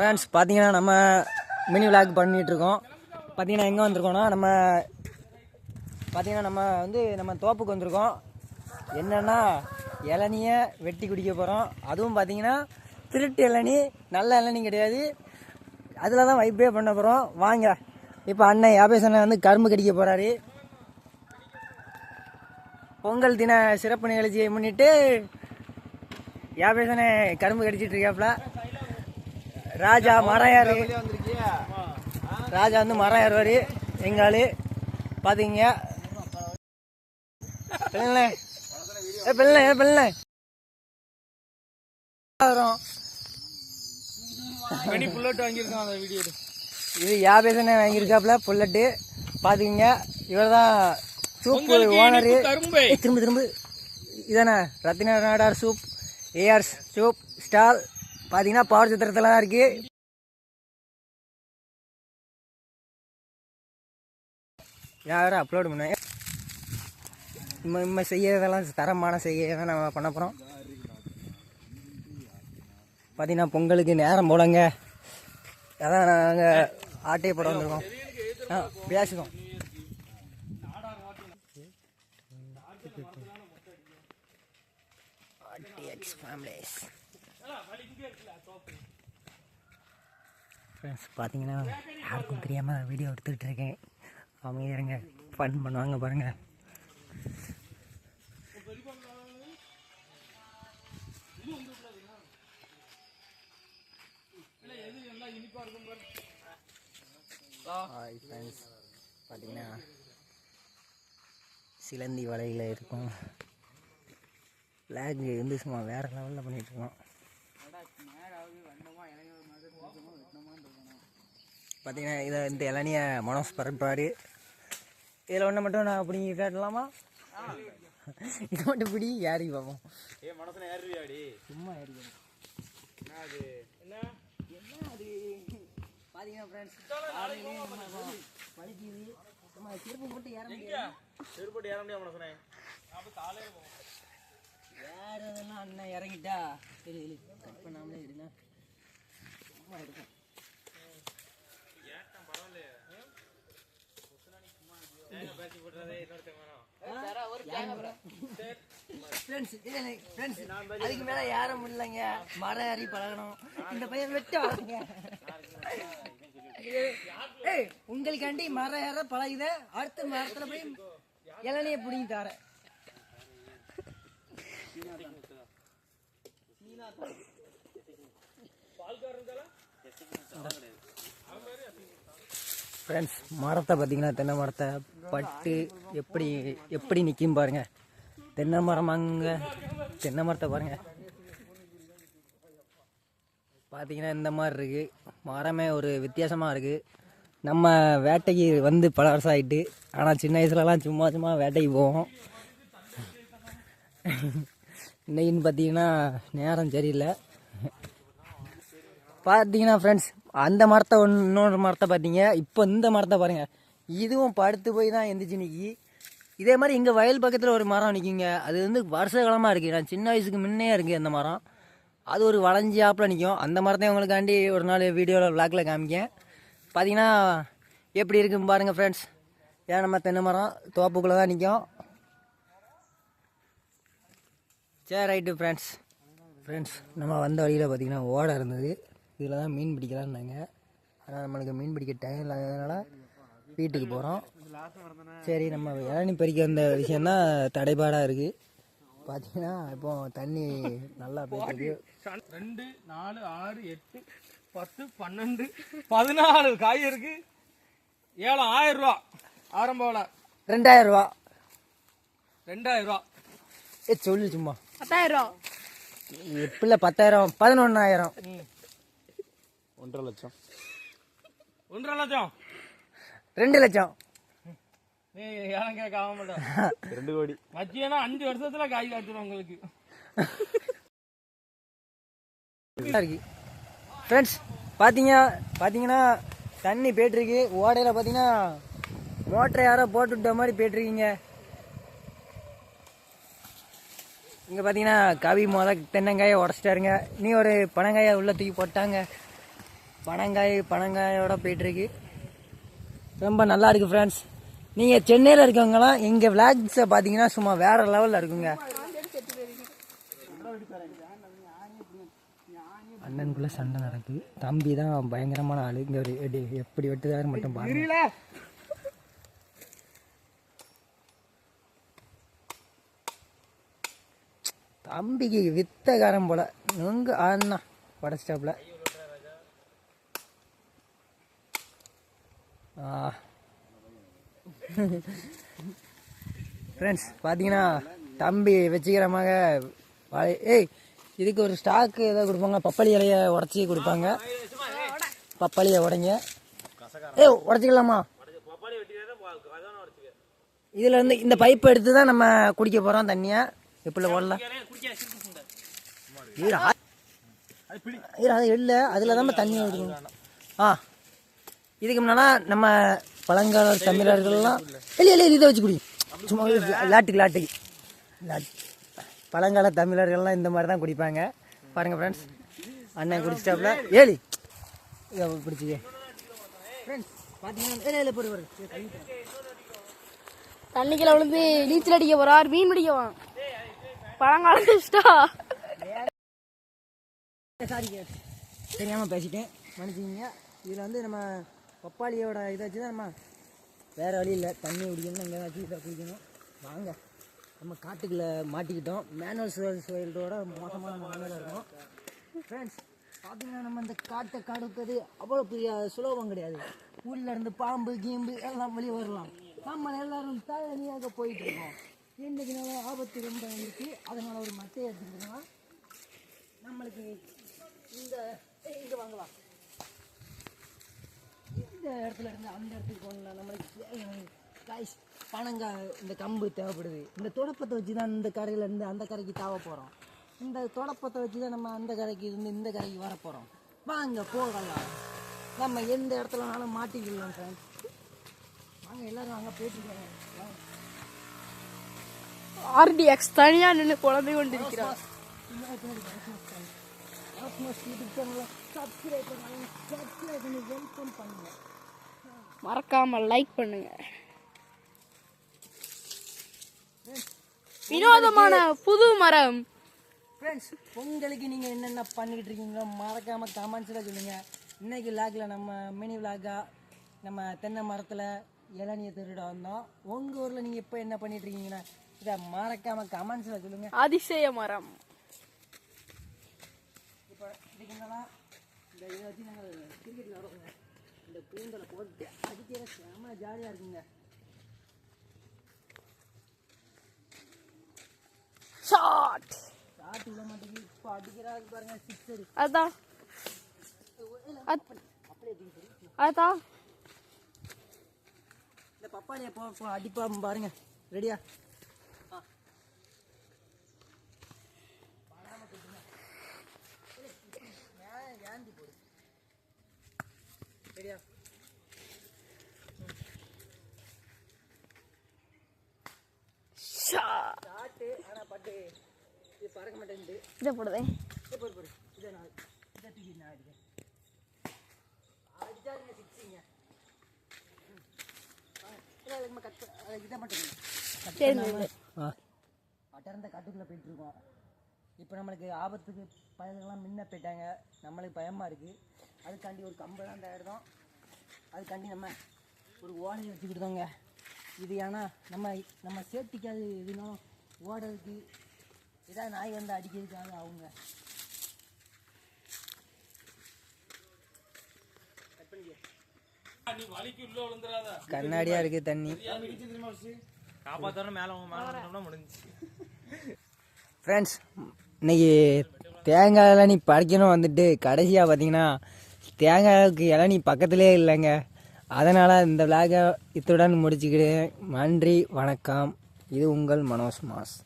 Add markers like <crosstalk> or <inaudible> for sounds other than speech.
Friends பார்த்தீங்கன்னா நம்ம mini vlog பண்ணிகிட்ருக்கோம் பார்த்தீங்கன்னா எங்கே வந்திருக்கோன்னா நம்ம பார்த்தீங்கன்னா நம்ம வந்து நம்ம தோப்புக்கு வந்திருக்கோம். என்னென்னா இளநியை வெட்டி குடிக்க போகிறோம் அதுவும் பார்த்தீங்கன்னா திருட்டு இளநி நல்ல இளநி கிடையாது. அதில் தான் வைப்பே பண்ண போகிறோம் வாங்க. இப்போ அண்ணன் யாபேசனை வந்து கரும்பு கடிக்க போகிறாரு பொங்கல் தின சிறப்பு நிகழ்ச்சியை முன்னிட்டு யாபேசனை கரும்பு கடிச்சிட்டு ராஜா மரம் ஏறு ராஜா வந்து மரம் ஏறுவார் எங்க ஆளு? பாத்தீங்க. பிள்ளை ஏ பிள்ளை ஏ பிள்ளை வரும். மணி புல்லட் வாங்கியிருக்கான் அந்த வீடியோ இது யாபேசனே வாங்கியிருக்காப்ல புல்லட்டு. பாத்தீங்க. இவர் தான் சூப்பு ஓனரு. திரும்ப திரும்ப. இதானே Rathina Nadar soup AR soup. Stall. பார்த்தீங்கன்னா பவர் சித்திரத்தில் தான் இருக்குது யாரும் அப்லோடு பண்ண? நம்ம இம்ம செய்யறதெல்லாம் தரமான செய்ய தான் நம்ம பண்ண போகிறோம் பார்த்தீங்கன்னா பொங்கலுக்கு நேரம் போலங்க. அதான் நாங்கள் ஆட்டையை போட வந்திருக்கோம். ஆ பேசுகிறோம் எக்ஸ் ஃபேமிலிஸ் ஃப்ரெண்ட்ஸ் பார்த்தீங்கன்னா யாருக்கும் தெரியாமல் வீடியோ எடுத்துக்கிட்டு இருக்கேன். அவங்க இருங்க. ஃபன் பண்ணுவாங்க பாருங்கள் ஹாய் ஃப்ரெண்ட்ஸ் பார்த்தீங்கன்னா சிலந்தி வலையில் இருக்கும். லேக் வந்து சும்மா வேற லெவலில் பண்ணிகிட்ருக்கோம் இருக்கோம் பார்த்தீங்கன்னா இதை இந்த இளநிய மனோஸ் பரப்பாரு. இதில் ஒன்று மட்டும் நான் அப்படி காட்டலாமா இது மட்டும் பிடி யாரி பார்ப்போம் ஏ மனசுல ஏறியாடி சும்மா ஏறி என்ன அது? என்ன? என்ன அது? பார்த்தீங்கன்னா ஃப்ரெண்ட்ஸ் பழிக்குது நம்ம திருப்பு போட்டு ஏற முடியாது. செருப்பட்டு ஏற முடியாது மனசனே வேற எதெல்லாம் அண்ணன் இறங்கிட்டா? சரி கட் பண்ணாமலே சும்மா இருக்கும் ஃப்ரெண்ட்ஸ் ஃப்ரெண்ட்ஸ் அதுக்கு மேல யாரும் இல்லைங்க. மரம் ஏறி பழகணும். இந்த பையன் வெட்ட வரங்க. ஏய் உங்களுக்காண்டி மரம் ஏற பழகுத? அடுத்த மரத்துல போய் இளநிய பிடிங்கி தரேன் ஃப்ரெண்ட்ஸ் மரத்தை பார்த்தீங்கன்னா தென்னை மரத்தை பட்டு எப்படி எப்படி நிற்கும் பாருங்கள் தென்னை மரம் அங்கே தென்னை மரத்தை பாருங்கள் பார்த்தீங்கன்னா இந்த மாதிரி இருக்குது மரமே ஒரு வித்தியாசமாக இருக்குது நம்ம வேட்டைக்கு வந்து பல வருஷம் ஆகிட்டு ஆனால் சின்ன வயசுலலாம் சும்மா சும்மா வேட்டைக்கு போவோம். இன்னைக்குன்னு பார்த்தீங்கன்னா நேரம் சரியில்லை. பார்த்தீங்கன்னா ஃப்ரெண்ட்ஸ் அந்த மரத்தை இன்னொரு மரத்தை பார்த்தீங்க இப்போ இந்த மரத்தை பாருங்கள் இதுவும் படுத்து போய் தான் எந்திரிச்சு நிற்கி இதே மாதிரி இங்கே வயல் பக்கத்தில் ஒரு மரம் நிற்குங்க அது வந்து வருஷ காலமாக இருக்குது நான் சின்ன வயசுக்கு முன்னே இருக்குது அந்த மரம். அது ஒரு வளைஞ்சி ஆப்பில் நிற்கும் அந்த மரத்தை உங்களுக்காண்டி ஒரு நாள் வீடியோவில் விளாக்கில் காமிக்கேன். பார்த்தீங்கன்னா எப்படி இருக்குன்னு பாருங்கள் ஃப்ரெண்ட்ஸ் ஏன் நம்ம தென்னை மரம் தோப்புக்குள்ளே தான் நிற்கும் சரி ரைட்டு ஃப்ரெண்ட்ஸ் ஃப்ரெண்ட்ஸ் நம்ம வந்த வழியில் பார்த்தீங்கன்னா ஓடை இருந்தது. இதில் தான் மீன் பிடிக்கலான்னாங்க ஆனால் நம்மளுக்கு மீன் பிடிக்க டைம் இல்லாததுனால வீட்டுக்கு போகிறோம் சரி நம்ம இளநி பறிக்க வந்த விஷயந்தான் தடைபாடாக இருக்குது பார்த்தீங்கன்னா இப்போ தண்ணி நல்லா போயிட்டு ரெண்டு நாலு ஆறு எட்டு பத்து பன்னெண்டு பதினாலு காய் இருக்கு. ஏழு ஆயிரம் ரூபா. ஆரம்ப விலை. ரெண்டாயிரம் ரூபா. ரெண்டாயிரம் ரூபா. ஏ சொல்லு சும்மா. பத்தாயிரம் எப்படில பத்தாயிரம்? பதினொன்றாயிரம் ஒன்றரை லட்சம். ஒன்றரை லட்சம்? ரெண்டு லட்சம். நீ ஏன் கேட்க ஆக மாட்டேன் ரெண்டு கோடி. மச்சியனா அஞ்சு வருஷத்துல காய் காய்ச்சிடும் உங்களுக்கு. இருக்கு. ஃப்ரெண்ட்ஸ் பார்த்தீங்க பார்த்தீங்கன்னா தண்ணி போயிட்டுருக்கு. ஓடையில் பார்த்தீங்கன்னா மோட்டரை யாரோ போட்டு விட்ட மாதிரி போயிட்டுருக்கீங்க. இங்கே பார்த்தீங்கன்னா கவி முத தென்னங்காயை உடச்சிட்டாருங்க. நீ ஒரு பனங்காயை உள்ள தூக்கி போட்டாங்க. பனங்காய் பனங்காயோட போயிட்டுருக்கு. ரொம்ப நல்லா இருக்கு ஃப்ரெண்ட்ஸ் நீங்கள் சென்னையில் இருக்கவங்கலாம் எங்கள் விளாக்ஸை பார்த்தீங்கன்னா சும்மா வேற லெவலில் இருக்குங்க. அண்ணனுக்குள்ள சண்டை நடக்குது. தம்பி தான் பயங்கரமான ஆளு. இங்க ஒரு எப்படி வெட்டுதாரு மட்டும் பாருங்க. தம்பிக்கு வித்தகாரம் போல. எங்க அண்ணா உடச்சிட்டாப்புல ஃப்ரெண்ட்ஸ் <laughs> பார்த்தீங்கன்னா தம்பி வச்சுக்கிறமாக வாழை- ஏய் இதுக்கு ஒரு ஸ்டாக்கு ஏதோ கொடுப்பாங்க. பப்பாளி இலையை உடச்சி கொடுப்பாங்க. பப்பாளியை உடைங்க. ஏய் உடச்சிக்கலாமா? இதில் இருந்து இந்த பைப்பை எடுத்து தான் நம்ம குடிக்க போகிறோம் தண்ணியை? எப்படி ஓடல? இது ஆ- இல்லை. அதில் தான் தண்ணி எடுக்கணும் ஆ. இதுக்கு முன்னாடி நம்ம பழங்கால தமிழர்கள்லாம் இல்லை இல்லை இதை வச்சு குடி. சும்மா லாட்டுக்கு லாட்டுக்கு. லாட்டு பழங்கால தமிழர்கள்லாம் இந்த மாதிரி தான் குடிப்பாங்க. பாருங்க ஃப்ரெண்ட்ஸ் அண்ணன் குடிச்சிட்டாப்புல. ஏலி. இதை பிடிச்சிக்க. ஃப்ரெண்ட்ஸ் பார்த்தீங்கன்னா இல்லை இல்லை போடு போடு தண்ணிக்குள்ள விழுந்து நீச்சல் அடிக்க போறார் மீன் பிடிக்க போறான். பழங்கால இஷ்டம் சாரி தெரியாமல் பேசிட்டேன். மன்னிச்சிங்க இதில் வந்து நம்ம பப்பாளியோட இதை வச்சு தான் நம்ம வேறு வழி இல்லை. தண்ணி குடிக்கணும் இங்கே வச்சு இதை குடிக்கணும். வாங்க. நம்ம காட்டுக்குள்ளே மாட்டிக்கிட்டோம். மேனுவல் சுவைல்டோட மோசமான நிலைமையில இருக்கும். ஃப்ரெண்ட்ஸ் பார்த்தீங்கன்னா நம்ம இந்த காட்டை கடுக்கிறது அவ்வளோ பெரிய சுலபம் கிடையாது. உள்ள இருந்து பாம்பு கீம்பு எல்லாம் வெளியே வரலாம். நம்ம எல்லாரும் தனியாக போயிட்டு இருக்கோம். இன்றைக்கு நம்ம ஆபத்து ரொம்ப இருக்கு அதனால ஒரு மட்டையை எடுத்துக்கிட்டோம்னா நம்மளுக்கு இந்த இங்கே வாங்கலாம். இந்த இடத்துல இருந்து அந்த இடத்துக்கு போகணும் நம்மளுக்கு காய்ஸ் பனங்காய் இந்த கம்பு தேவைப்படுது. இந்த தொடப்பத்தை வச்சு தான் இந்த கரையில இருந்து அந்த கரைக்கு தாவ போகிறோம் இந்த தொடப்பத்தை வச்சு தான் நம்ம அந்த கரைக்கு இருந்து இந்த கரைக்கு வர போகிறோம் வாங்க போகலாம். நம்ம எந்த இடத்துலனாலும் மாட்டிக்கலாம் ஃப்ரெண்ட்ஸ் வாங்க எல்லாரும் அங்கே போயிட்டுருக்காங்க. ஆர்டிஎக்ஸ் தனியா நின்று குழந்தை கொண்டிருக்கிறார் சப்ஸ்கிரைப் பண்ணுங்க சப்ஸ்கிரைப் பண்ணி வெல்கம் பண்ணுங்க. மறக்காம லைக் பண்ணுங்க. வினோதமான புது மரம். ஃப்ரெண்ட்ஸ் பொங்கலுக்கு நீங்கள் என்னென்ன பண்ணிக்கிட்டு இருக்கீங்களோ மறக்காமல் கமெண்ட்ஸில் சொல்லுங்கள் இன்னைக்கு விளாகில் நம்ம மினி விளாகா நம்ம தென்னை மரத்தில் இளநியை திருட வந்தோம். உங்கள் ஊரில் நீங்கள் இப்போ என்ன பண்ணிட்டு இருக்கீங்கன்னா இதை மறக்காமல் கமெண்ட்ஸில் சொல்லுங்கள் அதிசய மரம். இப்போ இதுக்கு இந்த இதை வச்சு நாங்கள் கிரிக்கெட் விளாடுவோங்க இந்த பூந்தலை போட்டு அடிக்கிற செம்ம ஜாலியாக இருக்குங்க. ஷாட் சாட்டு விட மாட்டேங்குது இப்போ அடிக்கிறாரு பாருங்க சிக்ஸரு அதான். அத்- அதான். இந்த பப்பாளியை போ அடிப்பா பாருங்க. ரெடியா ஷாட் சாட்டு ஆனால் பட்டு இது பறக்க மாட்டேங்குது இதை போடுதே இது போடு போடு இதை நான் இதை தூக்கி நான் அடிக்கிறேன் அடிச்சாருங்க சிக்ஸிங்க கட் இதை மட்டும் சரி அடர்ந்த காட்டுக்குள்ளே போயிட்டு இருக்கோம். இப்போ நம்மளுக்கு ஆபத்துக்கு பயலுங்கெல்லாம் முன்ன போயிட்டாங்க. நம்மளுக்கு பயமாக இருக்குது அதுக்காண்டி ஒரு கம்பெல்லாம் தயாரிதோம் அதுக்காண்டி நம்ம ஒரு ஓலையை வச்சுக்கிட்டோங்க இது ஏன்னா நம்ம நம்ம சேஃப்டிக்காது எதுனும் ஓடுறதுக்கு ஏதாவது நாய் வந்து அடிக்கிறதுக்காக அவங்க. கண்ணாடியாக இருக்குது தண்ணி. மேல வந்தோம்னா முடிஞ்சுச்சு. ஃப்ரெண்ட்ஸ் இன்னைக்கு தேங்காய் இளநீ பறிக்கணும் வந்துட்டு கடைசியாக பார்த்தீங்கன்னா தேங்காய்க்கு இளநீ பக்கத்துலேயே இல்லைங்க. அதனால் இந்த விளாகை இத்துடன் முடிச்சுக்கிறேன். நன்றி வணக்கம். இது உங்கள் மனோஜ் மாஸ்.